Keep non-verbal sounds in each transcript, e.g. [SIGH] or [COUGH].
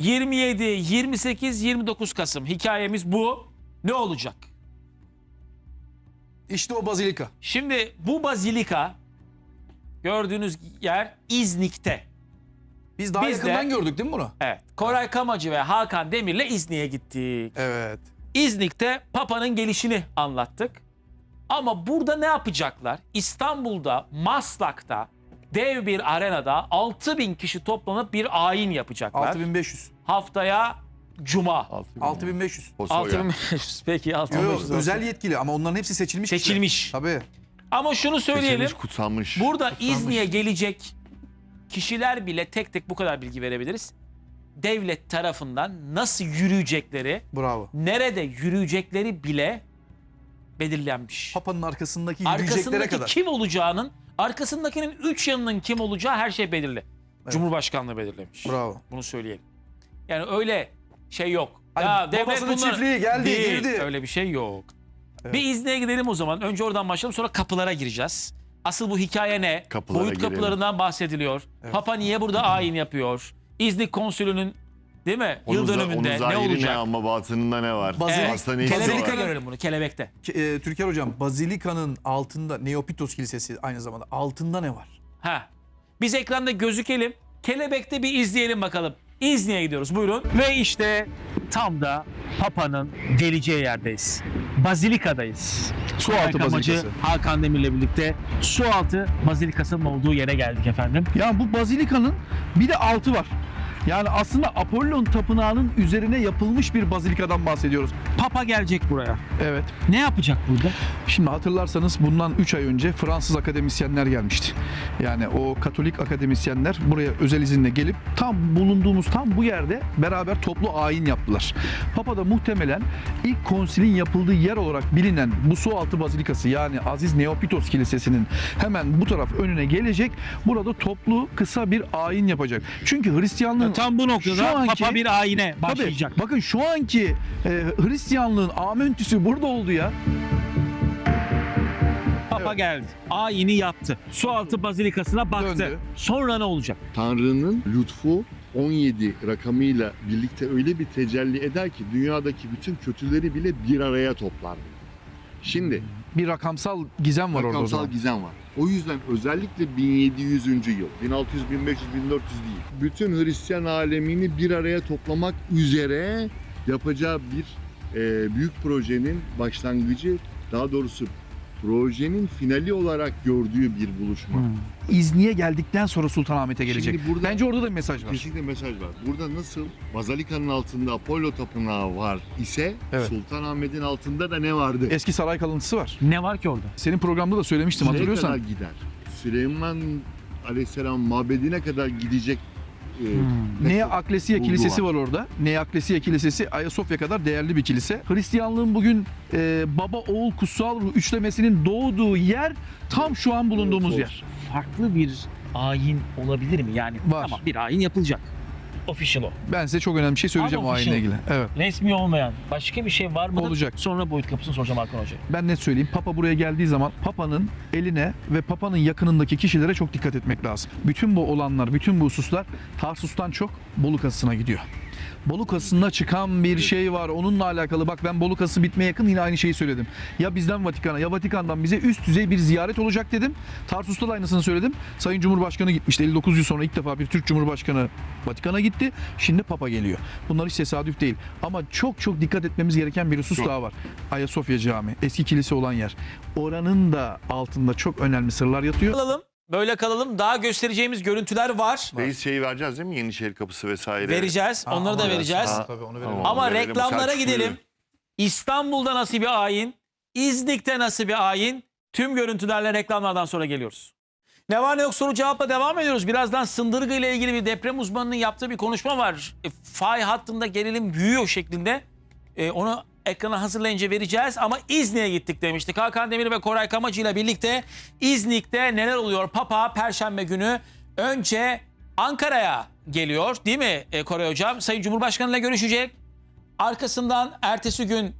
27, 28, 29 Kasım hikayemiz bu. Ne olacak? İşte o bazilika. Şimdi bu bazilika gördüğünüz yer İznik'te. Biz daha Biz yakından de- gördük değil mi bunu? Evet. Koray Kamacı ve Hakan Demir'le İznik'e gittik. Evet. İznik'te Papa'nın gelişini anlattık. Ama burada ne yapacaklar? İstanbul'da, Maslak'ta dev bir arenada 6000 kişi toplanıp bir ayin yapacaklar. 6500. Haftaya Cuma. 6500. O soya. 6500 [LAUGHS] peki Yok 6500. yok özel yetkili ama onların hepsi seçilmiş. kişiler. Seçilmiş. Tabii. Ama şunu söyleyelim. Seçilmiş, kutsanmış. Burada İznik'e gelecek kişiler bile tek tek bu kadar bilgi verebiliriz. Devlet tarafından nasıl yürüyecekleri, Bravo. nerede yürüyecekleri bile belirlenmiş. Papa'nın arkasındaki yürüyeceklere Arkasındaki kadar. kim olacağının, arkasındakinin üç yanının kim olacağı her şey belirli. Cumhurbaşkanlığı belirlemiş. Bravo. Bunu söyleyelim. Yani öyle şey yok. Hani babasının çiftliği geldi, Değil, girdi. Öyle bir şey yok. Evet. Bir İznik'e gidelim o zaman. Önce oradan başlayalım sonra kapılara gireceğiz. Asıl bu hikaye ne? Kapılara Boyut girelim. kapılarından bahsediliyor. Evet. Papa niye burada ayin yapıyor? İznik konsülünün değil mi? Yıl Onun, za- dönümünde ne zahiri olacak? ne ama batınında ne var? Bazilik- Aslında ne Kelebekte var? Görelim bunu. Kelebekte. Ke- e, Türker hocam Bazilika'nın altında Neopitos Kilisesi aynı zamanda altında ne var? Ha. Biz ekranda gözükelim. Kelebekte bir izleyelim bakalım. İznik'e gidiyoruz. Buyurun. Ve işte tam da Papa'nın geleceği yerdeyiz. Bazilika'dayız. Sualtı Amacı Bazilikası. Hakan Demir'le birlikte Sualtı Bazilikası'nın olduğu yere geldik efendim. Yani bu bazilikanın bir de altı var. Yani aslında Apollon tapınağının üzerine yapılmış bir bazilikadan bahsediyoruz. Papa gelecek buraya. Evet. Ne yapacak burada? Şimdi hatırlarsanız bundan 3 ay önce Fransız akademisyenler gelmişti. Yani o Katolik akademisyenler buraya özel izinle gelip tam bulunduğumuz tam bu yerde beraber toplu ayin yaptılar. Papa da muhtemelen ilk konsilin yapıldığı yer olarak bilinen bu sualtı bazilikası yani Aziz Neopitos Kilisesi'nin hemen bu taraf önüne gelecek. Burada toplu kısa bir ayin yapacak. Çünkü Hristiyanlığın Tam bu noktada Şu anki- Papa bir ayine Tabii, başlayacak. bakın şu anki e, Hristiyanlığın amentüsü burada oldu ya. Papa Evet. geldi. Ayini yaptı. Sualtı Bazilikası'na baktı. Döndü. Sonra ne olacak? Tanrı'nın lütfu 17 rakamıyla birlikte öyle bir tecelli eder ki dünyadaki bütün kötüleri bile bir araya toplar. Şimdi Bir rakamsal gizem var orada o rakamsal zaman. gizem var. O yüzden özellikle 1700. yıl, 1600, 1500, 1400 değil. Bütün Hristiyan alemini bir araya toplamak üzere yapacağı bir e, büyük projenin başlangıcı, daha doğrusu projenin finali olarak gördüğü bir buluşma. İzni'ye geldikten sonra Sultanahmet'e gelecek. Şimdi burada- Bence orada da bir mesaj var. Kesinlikle mesaj var. Burada nasıl Bazilika'nın altında Apollo tapınağı var ise Evet. Sultanahmet'in altında da ne vardı? Eski saray kalıntısı var. Ne var ki orada? Senin programda da söylemiştim Nereye kadar hatırlıyorsan. gider? Süleyman Aleyhisselam mabedine kadar gidecek e, Hmm. Nea Aklesiye Bulgu Kilisesi var. var orada. Nea Aklesiye Kilisesi Ayasofya kadar değerli bir kilise. Hristiyanlığın bugün e, baba oğul kutsal ruh üçlemesinin doğduğu yer tam şu an bulunduğumuz Evet, yer. Farklı bir ayin olabilir mi? Yani Var. tamam bir ayin yapılacak. Official o. Ben size çok önemli bir şey söyleyeceğim Ama o ayinle official. ilgili. Evet. Resmi olmayan başka bir şey var mı? Olacak. Sonra boyut kapısını soracağım Hakan Hoca'ya. Ben net söyleyeyim. Papa buraya geldiği zaman Papa'nın eline ve Papa'nın yakınındaki kişilere çok dikkat etmek lazım. Bütün bu olanlar, bütün bu hususlar Tarsus'tan çok Bolu Kasası'na gidiyor. Bolu Kasası'nda çıkan bir şey var. Onunla alakalı bak ben Bolu Kasası bitmeye yakın yine aynı şeyi söyledim. Ya bizden Vatikan'a ya Vatikan'dan bize üst düzey bir ziyaret olacak dedim. Tarsus'ta da aynısını söyledim. Sayın Cumhurbaşkanı gitmişti. 59 yıl sonra ilk defa bir Türk Cumhurbaşkanı Vatikan'a gitti. Şimdi Papa geliyor. Bunlar hiç tesadüf değil. Ama çok çok dikkat etmemiz gereken bir husus Çok. daha var. Ayasofya Camii, eski kilise olan yer. Oranın da altında çok önemli sırlar yatıyor. Kalalım. Böyle kalalım. Daha göstereceğimiz görüntüler var. Reis şeyi vereceğiz değil mi? Yenişehir kapısı vesaire. Vereceğiz. Ha, Onları da ama- vereceğiz. Ha, Tabii onu verelim. tamam. Ama verelim. reklamlara Selçuklu'yu. gidelim. İstanbul'da nasıl bir ayin? İznik'te nasıl bir ayin? Tüm görüntülerle reklamlardan sonra geliyoruz. Ne var ne yok soru cevapla devam ediyoruz. Birazdan Sındırgı ile ilgili bir deprem uzmanının yaptığı bir konuşma var. E, fay hattında gerilim büyüyor şeklinde. E, onu ekrana hazırlayınca vereceğiz ama İznik'e gittik demiştik. Hakan Demir ve Koray Kamacı ile birlikte İznik'te neler oluyor? Papa Perşembe günü önce Ankara'ya geliyor değil mi e, Koray Hocam? Sayın Cumhurbaşkanı ile görüşecek. Arkasından ertesi gün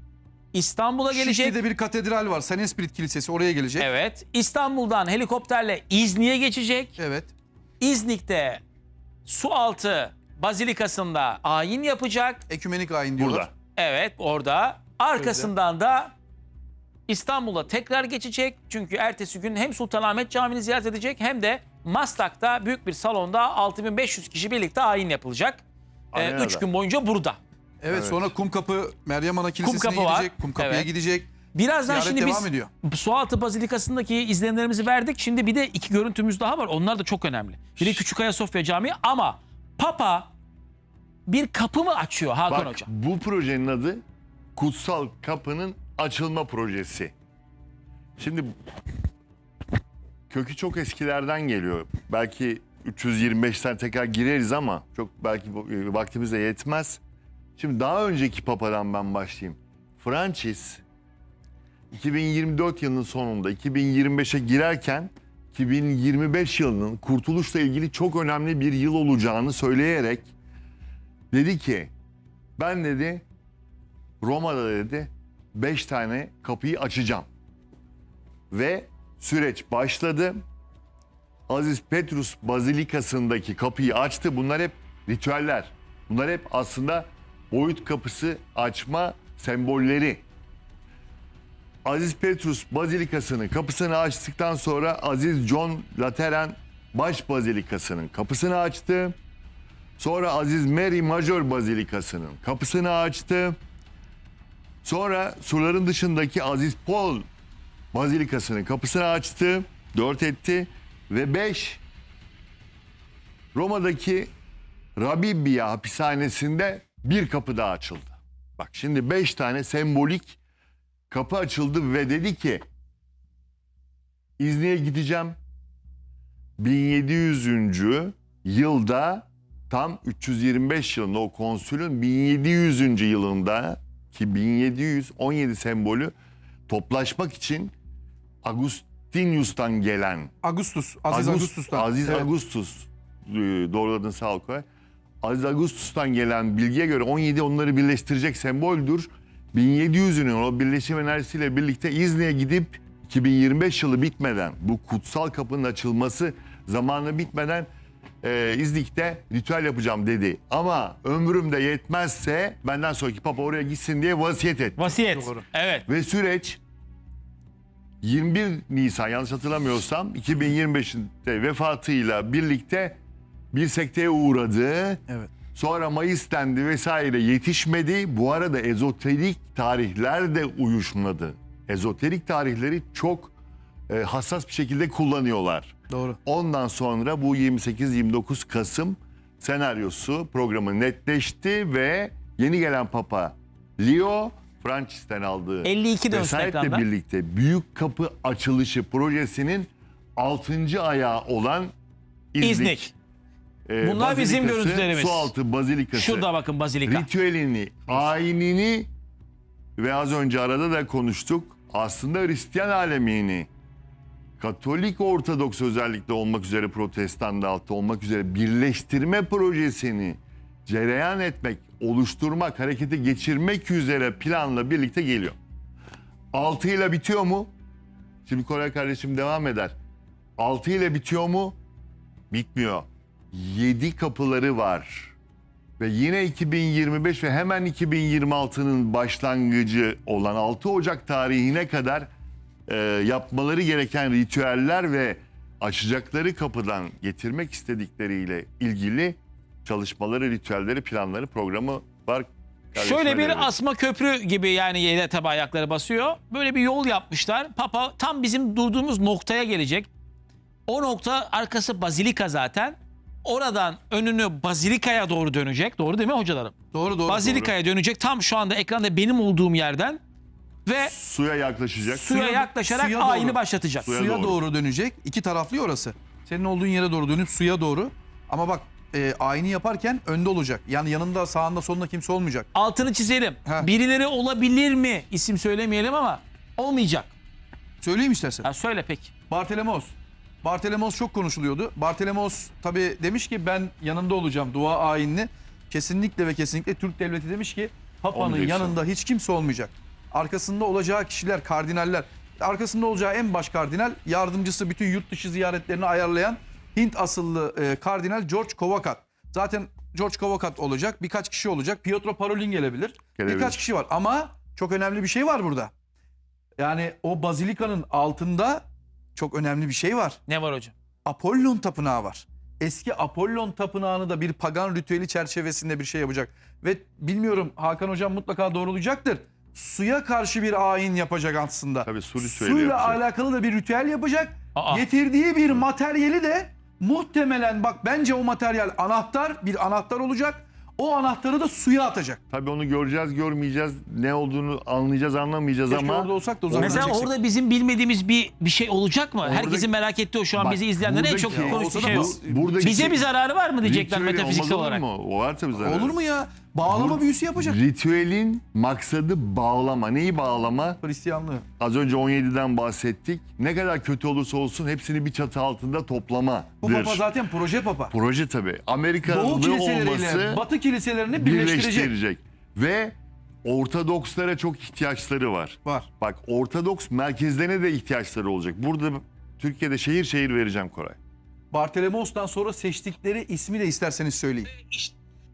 İstanbul'a gelecek. Şişli'de bir katedral var. San Esprit Kilisesi oraya gelecek. Evet. İstanbul'dan helikopterle İznik'e geçecek. Evet. İznik'te su altı Bazilikası'nda ayin yapacak. Ekümenik ayin diyorlar. Burada. Evet orada. Arkasından da İstanbul'a tekrar geçecek. Çünkü ertesi gün hem Sultanahmet Camii'ni ziyaret edecek hem de Maslak'ta büyük bir salonda 6500 kişi birlikte ayin yapılacak. 3 Arenada. gün boyunca burada. Evet, Evet. sonra Kumkapı Meryem Ana Kilisesi'ne Kumkapı var. gidecek. Kumkapı'ya Evet. gidecek. Birazdan Ziyaret şimdi devam biz ediyor. Sualtı Bazilikası'ndaki izlenimlerimizi verdik. Şimdi bir de iki görüntümüz daha var. Onlar da çok önemli. Biri Küçük Ayasofya Camii ama Papa bir kapı mı açıyor Hakan Bak Hocam? bu projenin adı Kutsal Kapı'nın açılma projesi. Şimdi kökü çok eskilerden geliyor. Belki 325'ten tekrar gireriz ama çok belki e, vaktimiz de yetmez. Şimdi daha önceki papadan ben başlayayım. Francis 2024 yılının sonunda 2025'e girerken 2025 yılının kurtuluşla ilgili çok önemli bir yıl olacağını söyleyerek dedi ki ben dedi Roma'da dedi 5 tane kapıyı açacağım. Ve süreç başladı. Aziz Petrus Bazilikası'ndaki kapıyı açtı. Bunlar hep ritüeller. Bunlar hep aslında boyut kapısı açma sembolleri. Aziz Petrus Bazilikası'nın kapısını açtıktan sonra Aziz John Lateran Baş Bazilikası'nın kapısını açtı. Sonra Aziz Mary Major Bazilikası'nın kapısını açtı. Sonra surların dışındaki Aziz Paul Bazilikası'nın kapısını açtı. Dört etti. Ve beş Roma'daki Rabibia hapishanesinde bir kapı daha açıldı. Bak şimdi beş tane sembolik kapı açıldı ve dedi ki İzni'ye gideceğim. 1700. yılda tam 325 yılında o konsülün 1700. yılında ki 1717 sembolü toplaşmak için Agustinius'tan gelen Augustus, Aziz Agust- Augustus'tan. Aziz Evet. Augustus e, doğruladın sağ ol Koray. Aziz Augustus'tan gelen bilgiye göre 17 onları birleştirecek semboldür. 1700'ünün o birleşim enerjisiyle birlikte İzni'ye gidip 2025 yılı bitmeden bu kutsal kapının açılması zamanı bitmeden e, İznik'te ritüel yapacağım dedi. Ama ömrüm de yetmezse benden sonraki papa oraya gitsin diye vasiyet etti. Vasiyet. Doğru. Evet. Ve süreç 21 Nisan yanlış hatırlamıyorsam 2025'te vefatıyla birlikte bir sekteye uğradı. Evet. Sonra Mayıs dendi vesaire yetişmedi. Bu arada ezoterik tarihler de uyuşmadı. Ezoterik tarihleri çok e, hassas bir şekilde kullanıyorlar. Doğru. Ondan sonra bu 28-29 Kasım senaryosu programı netleşti ve yeni gelen Papa Leo Francis'ten aldığı 52 dönsün ekranda. birlikte Büyük Kapı Açılışı projesinin 6. ayağı olan İznik. İznik. e, Bunlar bizim görüntülerimiz. Sualtı Bazilikası. Şurada bakın Bazilika. ritüelini, ayinini ve az önce arada da konuştuk. Aslında Hristiyan alemini Katolik Ortodoks özellikle olmak üzere Protestan da altta olmak üzere birleştirme projesini cereyan etmek, oluşturmak, harekete geçirmek üzere planla birlikte geliyor. Altı ile bitiyor mu? Şimdi Koray kardeşim devam eder. Altı ile bitiyor mu? Bitmiyor. Yedi kapıları var. Ve yine 2025 ve hemen 2026'nın başlangıcı olan 6 Ocak tarihine kadar e, yapmaları gereken ritüeller ve açacakları kapıdan getirmek istedikleriyle ilgili çalışmaları, ritüelleri, planları, programı var. Şöyle bir devredeyim. asma köprü gibi yani yere tabi ayakları basıyor. Böyle bir yol yapmışlar. Papa tam bizim durduğumuz noktaya gelecek. O nokta arkası Bazilika zaten. Oradan önünü Bazilika'ya doğru dönecek. Doğru değil mi hocalarım? Doğru doğru. Bazilika'ya dönecek. Tam şu anda ekranda benim olduğum yerden. Ve suya yaklaşacak. suya, yaklaşarak suya doğru. ayini başlatacak. Suya Suya doğru. doğru. dönecek. İki taraflı orası. Senin olduğun yere doğru dönüp suya doğru. Ama bak e, ayini yaparken önde olacak. Yani yanında sağında solunda kimse olmayacak. Altını çizelim. Heh. Birileri olabilir mi? İsim söylemeyelim ama olmayacak. Söyleyeyim istersen. Ha, söyle peki. Bartelemos. Bartelemos çok konuşuluyordu. Bartelemos tabi demiş ki ben yanında olacağım dua ayinli. Kesinlikle ve kesinlikle Türk devleti demiş ki Papa'nın yanında hiç kimse olmayacak. Arkasında olacağı kişiler kardinaller. Arkasında olacağı en baş kardinal yardımcısı bütün yurt dışı ziyaretlerini ayarlayan Hint asıllı e, kardinal George Kovakat. Zaten George Kavakat olacak. Birkaç kişi olacak. Pietro Parolin gelebilir. Gelebilir. Birkaç kişi var ama çok önemli bir şey var burada. Yani o bazilikanın altında çok önemli bir şey var. Ne var hocam? Apollon tapınağı var. Eski Apollon tapınağını da bir pagan ritüeli çerçevesinde bir şey yapacak. Ve bilmiyorum Hakan hocam mutlaka doğrulayacaktır. Suya karşı bir ayin yapacak aslında. Tabii su ritüeli Suyla yapacak. alakalı da bir ritüel yapacak. Aa. Getirdiği bir materyali de muhtemelen bak bence o materyal anahtar bir anahtar olacak. O anahtarı da suya atacak. Tabii onu göreceğiz, görmeyeceğiz. Ne olduğunu anlayacağız, anlamayacağız Keşke ama orada olsak da o zaman Mesela orada bizim bilmediğimiz bir bir şey olacak mı? Herkesin merak ettiği o şu an Bak, bizi izleyenlerin en çok buradaki- konuştuğu şey o. bu- buradaki Bize bir zararı var mı diyecekler ritüeli metafiziksel olmaz olarak. Olur mu? O var tabii zararı. Olur mu ya? Bağlama Bu- büyüsü yapacak. Ritüelin maksadı bağlama. Neyi bağlama? Hristiyanlığı. Az önce 17'den bahsettik. Ne kadar kötü olursa olsun hepsini bir çatı altında toplamadır. Bu papa zaten proje papa. Proje tabii. Doğu Amerikalı kiliseleriyle olması Batı kiliselerini birleştirecek. birleştirecek. Ve Ortodokslara çok ihtiyaçları var. Var. Bak Ortodoks merkezlerine de ihtiyaçları olacak. Burada Türkiye'de şehir şehir vereceğim Koray. Bartolomos'tan sonra seçtikleri ismi de isterseniz söyleyin.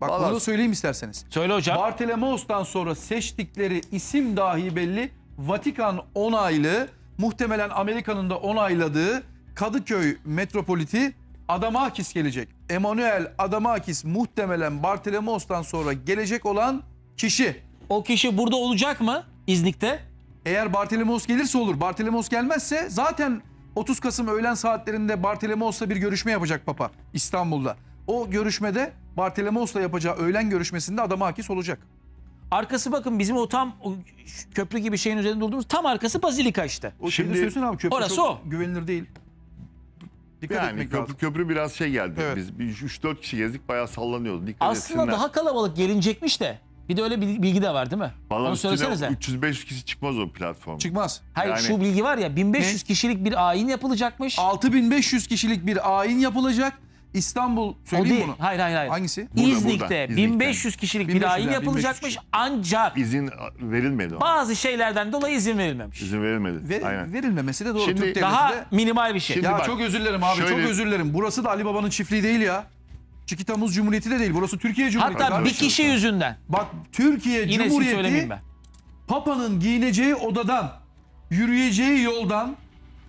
Bak Vallahi- bunu da söyleyeyim isterseniz. Söyle hocam. Bartolomos'tan sonra seçtikleri isim dahi belli. Vatikan onaylı, muhtemelen Amerika'nın da onayladığı Kadıköy metropoliti Adamakis gelecek. Emanuel Adamakis muhtemelen Bartolomos'tan sonra gelecek olan kişi. O kişi burada olacak mı İznik'te? Eğer Bartolomos gelirse olur. Bartolomos gelmezse zaten 30 Kasım öğlen saatlerinde Bartolomos'la bir görüşme yapacak Papa İstanbul'da. O görüşmede Bartolomos'la yapacağı öğlen görüşmesinde Adamakis olacak. Arkası bakın bizim o tam o köprü gibi şeyin üzerinde durduğumuz tam arkası bazilika işte. O Şimdi- Şimdi söylesene abi köprü Orası çok o. güvenilir değil. Dikkat Yani etmek köprü, lazım. köprü biraz şey geldi. Evet. Biz bir 3-4 kişi gezdik bayağı sallanıyordu. Dikkat Aslında etsinler. daha kalabalık gelinecekmiş de. Bir de öyle bir bilgi de var değil mi? Vallahi Onu üstüne söylesenize. 300-500 kişi çıkmaz o platform. Çıkmaz. Hayır Yani- şu bilgi var ya 1500 Ne? kişilik bir ayin yapılacakmış. 6500 kişilik bir ayin yapılacak. İstanbul söyleyeyim bunu. Hayır hayır hayır. Hangisi? Burada, İznik'te burada, İznik'ten. 1500 kişilik bir 1500 ayin yani, yapılacakmış 1500 ancak İzin verilmedi ona. bazı şeylerden dolayı izin verilmemiş. İzin verilmedi. Ver- Aynen. verilmemesi de doğru. Şimdi- Türk Daha de... minimal bir şey. Şimdi- Ya bak, çok özür dilerim abi çok şöyle- özür dilerim. Burası da Ali Baba'nın çiftliği değil ya. Çikita Muz Cumhuriyeti de değil. Burası Türkiye Cumhuriyeti. Hatta bir kişi yüzünden. Bak Türkiye Yine Cumhuriyeti söylemeyeyim ben. Papa'nın giyineceği odadan, yürüyeceği yoldan,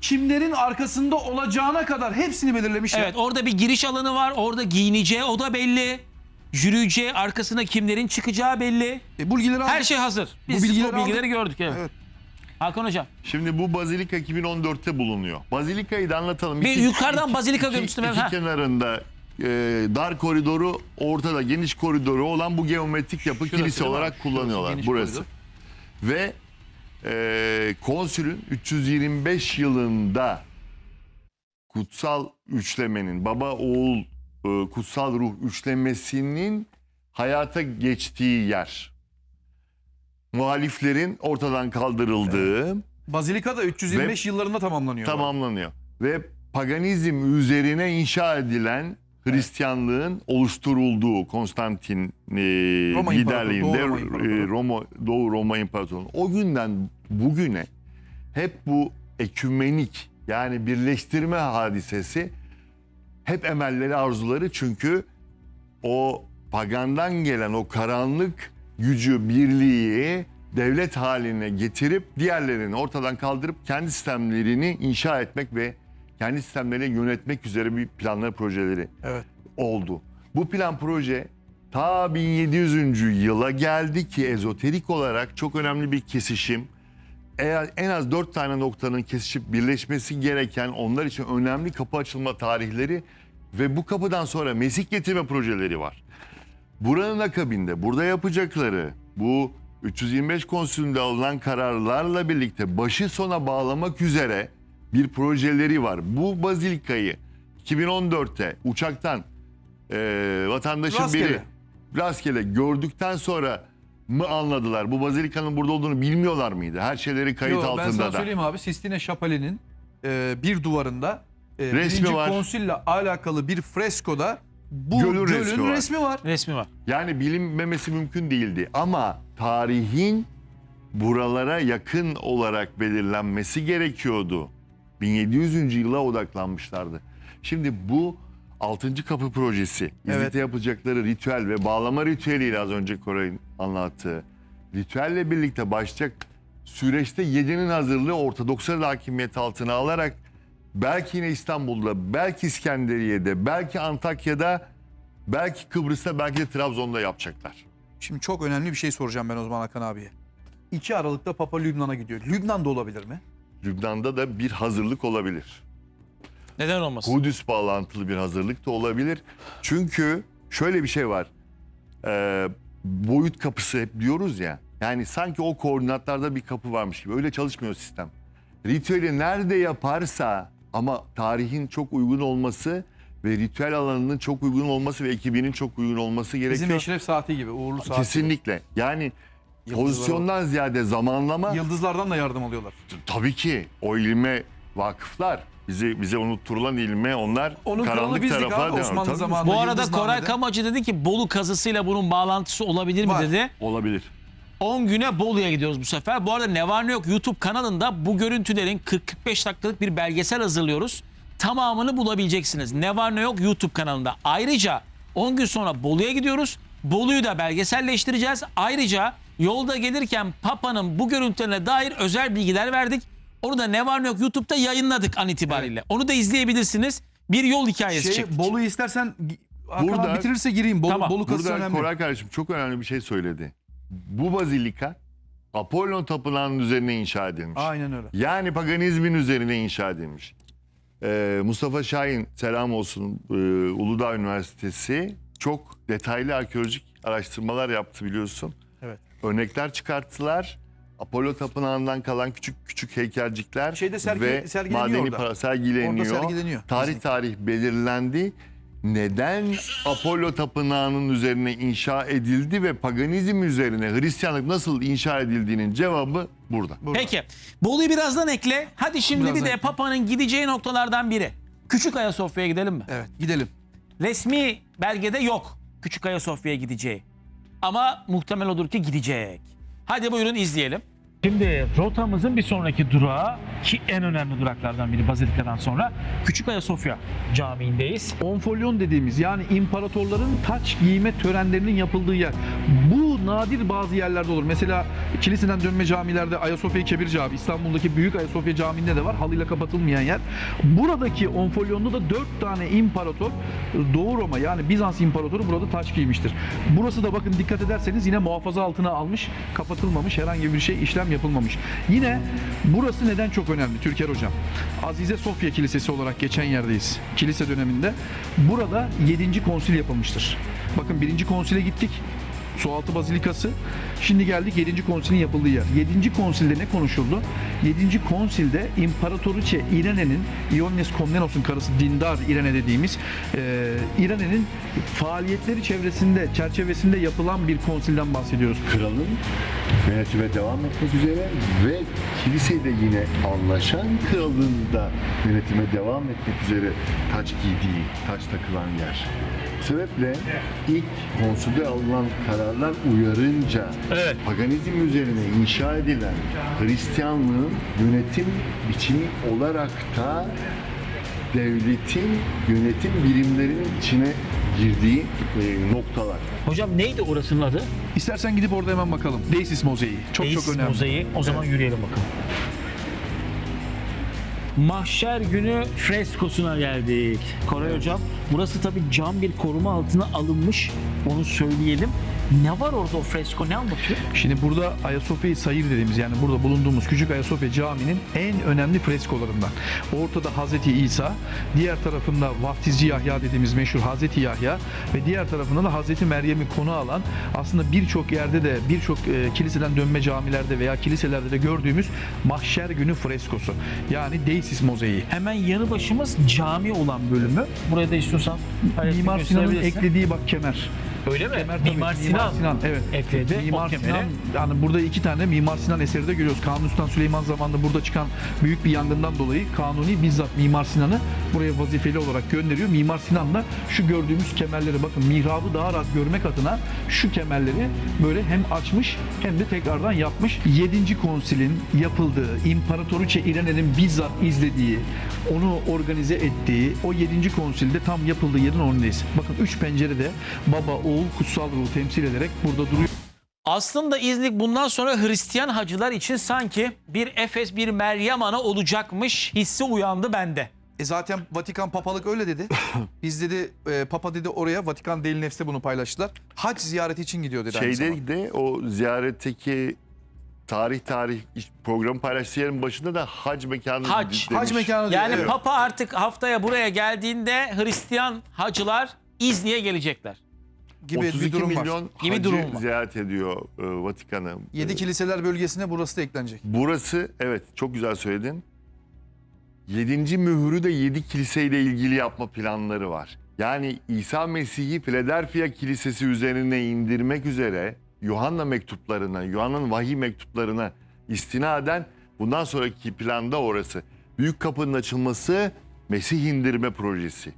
kimlerin arkasında olacağına kadar hepsini belirlemiş. ya. Evet orada bir giriş alanı var. Orada giyineceği oda belli. Yürüyeceği arkasına kimlerin çıkacağı belli. E, bu bilgileri Her aldık. şey hazır. Biz Bu bilgileri o bilgileri gördük. Evet. Evet. Hakan hocam. Şimdi bu bazilika 2014'te bulunuyor. Bazilikayı da anlatalım. Bir yukarıdan bazilika iki, ver, iki ha. kenarında e, dar koridoru ortada geniş koridoru olan bu geometrik yapı Şurası kilise olarak kullanıyorlar. Burası. koridor. Ve e, konsülün 325 yılında kutsal üçlemenin baba oğul e, kutsal ruh üçlemesinin hayata geçtiği yer. Muhaliflerin ortadan kaldırıldığı Bazilika da 325 yıllarında tamamlanıyor. tamamlanıyor. Ve paganizm üzerine inşa edilen Hristiyanlığın oluşturulduğu Konstantin e, Roma liderliğinde Doğu Roma e, Roma, Doğu Roma İmparatorluğu. O günden bugüne hep bu ekümenik yani birleştirme hadisesi hep emelleri arzuları çünkü o pagandan gelen o karanlık gücü birliği devlet haline getirip diğerlerini ortadan kaldırıp kendi sistemlerini inşa etmek ve kendi sistemlerini yönetmek üzere bir planları projeleri Evet. oldu. Bu plan proje ta 1700. yıla geldi ki ezoterik olarak çok önemli bir kesişim. Eğer en az dört tane noktanın kesişip birleşmesi gereken onlar için önemli kapı açılma tarihleri ve bu kapıdan sonra Mesih getirme projeleri var. Buranın akabinde burada yapacakları bu 325 konsülünde alınan kararlarla birlikte başı sona bağlamak üzere bir projeleri var. Bu bazilikayı 2014'te uçaktan eee vatandaşın Rastgele. biri rastgele gördükten sonra mı anladılar? Bu bazilikanın burada olduğunu bilmiyorlar mıydı? Her şeyleri kayıt Yo, ben altında sana da. söyleyeyim abi Sistine Şapeli'nin e, bir duvarında e, Resmi birinci var. konsülle alakalı bir freskoda bu Gölün gölün, resmi resmi, var. var. Resmi var. Yani bilinmemesi mümkün değildi. Ama tarihin buralara yakın olarak belirlenmesi gerekiyordu. 1700. yıla odaklanmışlardı. Şimdi bu Altıncı Kapı projesi. İzmit'te Evet. yapacakları ritüel ve bağlama ritüeliyle az önce Koray'ın anlattığı ritüelle birlikte başlayacak süreçte yedinin hazırlığı Ortodoksları da hakimiyet altına alarak belki yine İstanbul'da, belki İskenderiye'de, belki Antakya'da, belki Kıbrıs'ta, belki de Trabzon'da yapacaklar. Şimdi çok önemli bir şey soracağım ben o zaman Hakan abiye. 2 Aralık'ta Papa Lübnan'a gidiyor. Lübnan'da olabilir mi? Lübnan'da da bir hazırlık olabilir. Neden olmasın? Kudüs bağlantılı bir hazırlık da olabilir. Çünkü şöyle bir şey var. Ee, boyut kapısı hep diyoruz ya. Yani sanki o koordinatlarda bir kapı varmış gibi. Öyle çalışmıyor sistem. Ritüeli nerede yaparsa ama tarihin çok uygun olması ve ritüel alanının çok uygun olması ve ekibinin çok uygun olması gerekiyor. Bizim Eşref saati gibi, uğurlu saat. Kesinlikle. Yani Yıldızlar pozisyondan ziyade zamanlama Yıldızlardan da yardım alıyorlar. tabii ki o ilme vakıflar bize bize unutturulan ilme onlar Onun kralı karanlık bizdik tarafa abi devam. Osmanlı Tabii, zamanında. Bu arada Yıldızname'de. Koray Kamacı dedi ki Bolu kazısıyla bunun bağlantısı olabilir mi Var. dedi. Olabilir. 10 güne Bolu'ya gidiyoruz bu sefer. Bu arada Ne Var Ne Yok YouTube kanalında bu görüntülerin 40-45 dakikalık bir belgesel hazırlıyoruz. Tamamını bulabileceksiniz. Ne Var Ne Yok YouTube kanalında. Ayrıca 10 gün sonra Bolu'ya gidiyoruz. Bolu'yu da belgeselleştireceğiz. Ayrıca yolda gelirken Papa'nın bu görüntülerine dair özel bilgiler verdik. Onu da Ne Var Ne Yok YouTube'da yayınladık an itibariyle. Onu da izleyebilirsiniz. Bir yol hikayesi Şey, çektik. Bolu'yu istersen Hakan Burada- abi bitirirse gireyim. Bolu, Tamam. Bolu kasası Burada önemli. Koray kardeşim çok önemli bir şey söyledi. Bu bazilika Apollon Tapınağı'nın üzerine inşa edilmiş. Aynen öyle. Yani paganizmin üzerine inşa edilmiş. Ee, Mustafa Şahin selam olsun ee, Uludağ Üniversitesi çok detaylı arkeolojik araştırmalar yaptı biliyorsun. Örnekler çıkarttılar. Apollo Tapınağı'ndan kalan küçük küçük heykelcikler Şeyde sergi- ve sergileniyor madeni orada. para sergileniyor. Orada sergileniyor. Tarih tarih belirlendi. Neden Apollo Tapınağı'nın üzerine inşa edildi ve paganizm üzerine Hristiyanlık nasıl inşa edildiğinin cevabı burada. Burada. Peki. Bolu'yu birazdan ekle. Hadi şimdi Birazdan bir de ekle. Papa'nın gideceği noktalardan biri. Küçük Ayasofya'ya gidelim mi? Evet gidelim. Resmi belgede yok Küçük Ayasofya'ya gideceği. Ama muhtemel odur ki gidecek. Hadi buyurun izleyelim. Şimdi rotamızın bir sonraki durağı ki en önemli duraklardan biri Bazilika'dan sonra Küçük Ayasofya Camii'ndeyiz. Onfolyon dediğimiz yani imparatorların taç giyme törenlerinin yapıldığı yer. Bu nadir bazı yerlerde olur. Mesela kiliseden dönme camilerde Ayasofya Kebir Camii, İstanbul'daki Büyük Ayasofya Camii'nde de var. Halıyla kapatılmayan yer. Buradaki Onfolyon'da da dört tane imparator Doğu Roma yani Bizans imparatoru burada taç giymiştir. Burası da bakın dikkat ederseniz yine muhafaza altına almış, kapatılmamış, herhangi bir şey işlem yapılmamış. Yine burası neden çok önemli Türker Hocam? Azize Sofya Kilisesi olarak geçen yerdeyiz. Kilise döneminde. Burada 7. konsil yapılmıştır. Bakın 1. konsile gittik. Sualtı Bazilikası. Şimdi geldik 7. konsilin yapıldığı yer. 7. konsilde ne konuşuldu? 7. konsilde İmparatoriçe İrene'nin, Ioannes Komnenos'un karısı Dindar İrene dediğimiz e, İrene'nin faaliyetleri çevresinde, çerçevesinde yapılan bir konsilden bahsediyoruz. kralın yönetime devam etmek üzere ve kiliseyle yine anlaşan kralın da yönetime devam etmek üzere taç giydiği, taç takılan yer. Sebeple ilk konsülde alınan kararlar uyarınca Evet. paganizm üzerine inşa edilen Hristiyanlığın yönetim biçimi olarak da devletin yönetim birimlerinin içine girdiği e, noktalar. Hocam neydi orasının adı? İstersen gidip orada hemen bakalım. Deisis Mozeyi. Çok Reis çok önemli. Mozaik. O zaman yürüyelim bakalım. Mahşer günü freskosuna geldik. Koray Hocam burası tabii cam bir koruma altına alınmış. Onu söyleyelim. Ne var orada o fresko ne anlatıyor? Şimdi burada Ayasofya-i Sayır dediğimiz yani burada bulunduğumuz Küçük Ayasofya Camii'nin en önemli freskolarından. Ortada Hazreti İsa, diğer tarafında Vaftizci Yahya dediğimiz meşhur Hazreti Yahya ve diğer tarafında da Hazreti Meryem'i konu alan aslında birçok yerde de birçok e, kiliseden dönme camilerde veya kiliselerde de gördüğümüz Mahşer Günü freskosu. Yani Deisis Mozeyi. Hemen yanı başımız cami olan bölümü. Buraya da istiyorsan Mimar Sinan'ın eklediği bak kemer. Öyle mi? Kemer tabii, Mimar Sinan. evet. ekledi Mimar kemere. Sinan yani burada iki tane Mimar Sinan eseri de görüyoruz. Kanuni Sultan Süleyman zamanında burada çıkan büyük bir yangından dolayı Kanuni bizzat Mimar Sinan'ı buraya vazifeli olarak gönderiyor. Mimar Sinan da şu gördüğümüz kemerleri bakın mihrabı daha rahat görmek adına şu kemerleri böyle hem açmış hem de tekrardan yapmış. 7. konsilin yapıldığı, İmparatoriçe İrene'nin bizzat izlediği, onu organize ettiği o 7. konsilde tam yapıldığı yerin önündeyiz. Bakın üç pencerede baba, oğul, kutsal ruhu temsil ederek burada duruyor. Aslında İznik bundan sonra Hristiyan hacılar için sanki bir Efes, bir Meryem Ana olacakmış hissi uyandı bende. E zaten Vatikan papalık öyle dedi. [LAUGHS] Biz dedi e, papa dedi oraya Vatikan Daily Nefs'te bunu paylaştılar. Hac ziyareti için gidiyor dedi aynı zamanda. Şeyde de o ziyaretteki tarih tarih programı paylaştığı yerin başında da hac mekanı Hac. demiş. Hac mekanı diyor. Yani evet. Papa artık haftaya buraya geldiğinde Hristiyan hacılar İznik'e gelecekler. Gibi 32 bir durum var. milyon Gibi hacı durum var. ziyaret ediyor e, Vatikan'ı. 7 E, kiliseler bölgesine burası da eklenecek. Burası evet çok güzel söyledin. Yedinci mührü de yedi kiliseyle ilgili yapma planları var. Yani İsa Mesih'i Philadelphia Kilisesi üzerine indirmek üzere Yuhanna mektuplarına, Yuhanna'nın vahiy mektuplarına istinaden bundan sonraki planda orası. Büyük kapının açılması Mesih indirme projesi.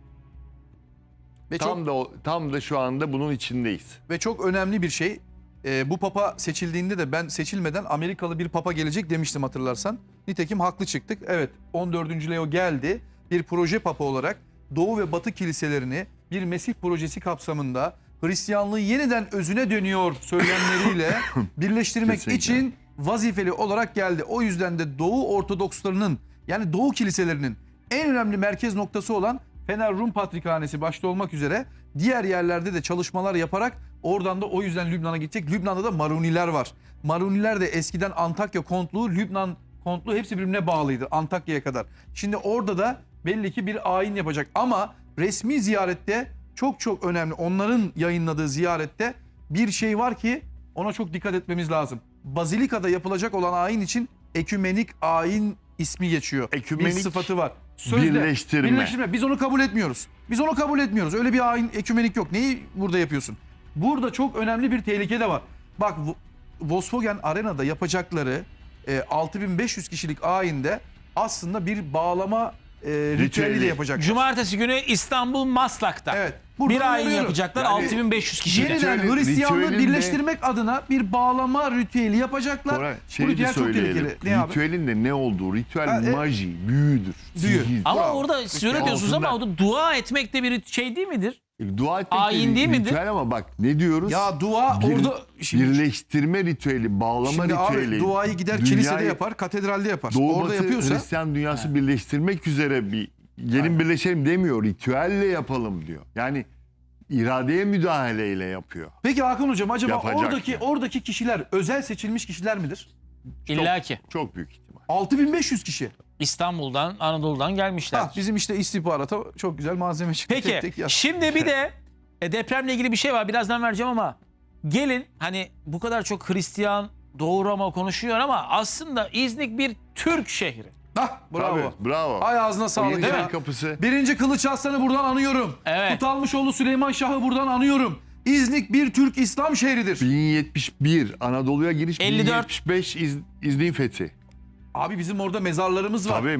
Ve çok Tam da o- tam da şu anda bunun içindeyiz. ve çok önemli bir şey. e, bu papa seçildiğinde de ben seçilmeden Amerikalı bir papa gelecek demiştim hatırlarsan. Nitekim haklı çıktık. Evet 14. Leo geldi. Bir proje papa olarak Doğu ve Batı kiliselerini bir Mesih projesi kapsamında Hristiyanlığı yeniden özüne dönüyor söylemleriyle [LAUGHS] birleştirmek Kesinlikle. için vazifeli olarak geldi. O yüzden de Doğu Ortodokslarının yani Doğu kiliselerinin en önemli merkez noktası olan Fener Rum Patrikhanesi başta olmak üzere diğer yerlerde de çalışmalar yaparak oradan da o yüzden Lübnan'a gidecek. Lübnan'da da Maruniler var. Maruniler de eskiden Antakya kontluğu, Lübnan kontluğu hepsi birbirine bağlıydı Antakya'ya kadar. Şimdi orada da belli ki bir ayin yapacak ama resmi ziyarette çok çok önemli. Onların yayınladığı ziyarette bir şey var ki ona çok dikkat etmemiz lazım. Bazilika'da yapılacak olan ayin için ekümenik ayin ismi geçiyor. Ekümenik bir sıfatı var. Birleştirme. Birleştirme. Biz onu kabul etmiyoruz. Biz onu kabul etmiyoruz. Öyle bir ayin ekümenik yok. Neyi burada yapıyorsun? Burada çok önemli bir tehlike de var. Bak Vo- Volkswagen Arena'da yapacakları e, 6500 kişilik ayinde aslında bir bağlama e, ritüeli de yapacaklar. Cumartesi günü İstanbul Maslak'ta. Evet. Buradan Bir ayin yapacaklar Yani 6500 kişiyle. Yeniden Hristiyanlığı ritüelin birleştirmek adına bir bağlama ritüeli yapacaklar. Sonra Bu şeyi de ritüel çok söyleyelim. tehlikeli. Ne abi? Ritüelin de ne olduğu, ritüel Ha, e- maji, büyüdür. Büyü. sihir. Ama Bravo. orada siz öyle diyorsunuz ama altında- o da dua etmek de bir şey değil midir? Dua etmek Ayin bir değil midir? ritüel ama bak ne diyoruz? Ya dua Bir- orada şimdi, Birleştirme ritüeli, bağlama şimdi abi ritüeli. duayı gider dünyayı kilisede yapar, katedralde yapar. Doğu orada Batı yapıyorsa Hristiyan dünyası birleştirmek üzere bir gelin birleşelim demiyor. Ritüelle yapalım diyor. Yani iradeye müdahaleyle yapıyor. Peki Hakan hocam acaba Yapacak oradaki yani. oradaki kişiler özel seçilmiş kişiler midir? İlla ki. Çok büyük ihtimal. 6500 kişi. İstanbul'dan, Anadolu'dan gelmişler. Ha, bizim işte istihbarata çok güzel malzeme çıktı. Peki Tek tek yaz. şimdi bir de [LAUGHS] e, depremle ilgili bir şey var birazdan vereceğim ama gelin hani bu kadar çok Hristiyan Doğu Roma konuşuyor ama aslında İznik bir Türk şehri. Hah, bravo. Tabii, bravo. Ay ağzına sağlık İncil'in ya. kapısı. Birinci Kılıç Arslan'ı buradan anıyorum. Evet. Kutalmışoğlu Süleyman Şah'ı buradan anıyorum. İznik bir Türk İslam şehridir. 1071 Anadolu'ya giriş 54. 1075 İz, İznik'in fethi. Abi bizim orada mezarlarımız var. Tabii